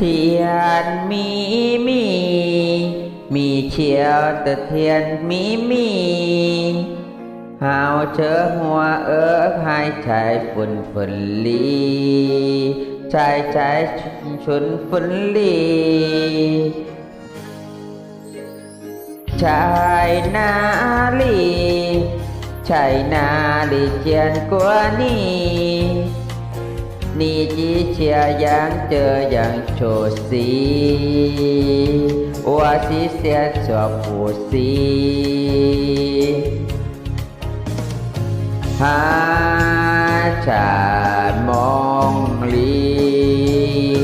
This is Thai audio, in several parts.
ทียนมีมี มีเชียวแต่เทียนมีมีหาวเจอหัวเอิกหายใจฝุ่นฝุ่นลีใจใจชุนฝุ่นลีชายนาลีชายนาลีเจียนกว่านี้ 你的家养这样出息，我是先做不息。哈查蒙里，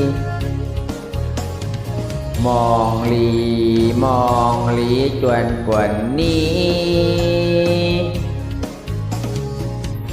蒙里蒙里转滚你。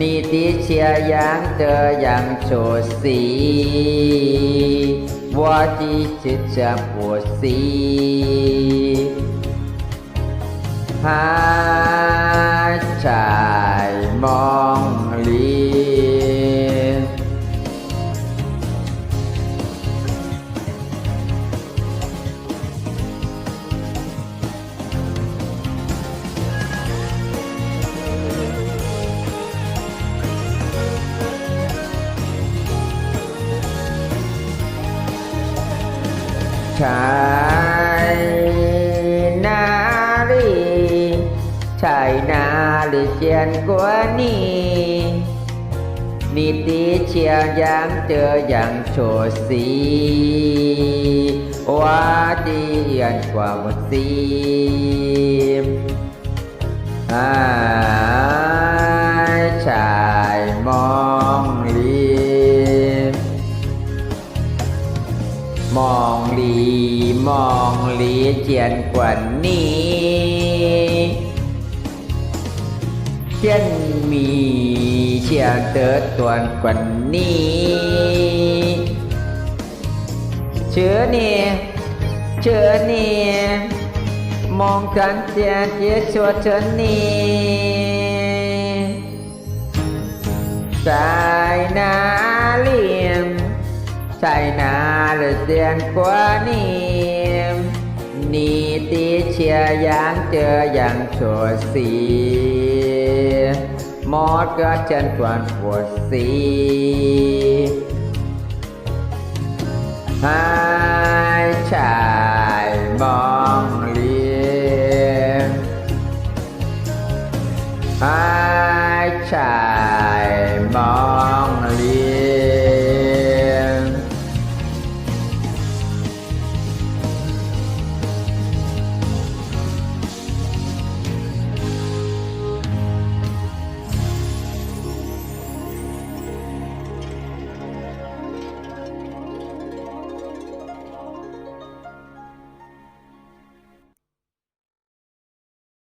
นิติเชียยังเจอยังโชสีวาจีชิจะปวดสีหาชา ชายนาลีชายนาลีเจียนกว่านี้มีตีเชียร์ยังเจออย่างโชสีว่าดีเยียนกว่าหมดสีอ่า มองลีมองลีเจียนกว่านี้เจียนมีเชียนเติร์ดตัวกว่านี้เชื่อเนี่ยเชื่อเนี่ยมองกันเจียนเจียชัวเชิญนี่สายนาเลี่ยมใช่นา หรือเตียนกว่านี้นี่ตีเชียร์ยังเจออย่างโชดสีหมอดก็เชิญตวนปวดสีหา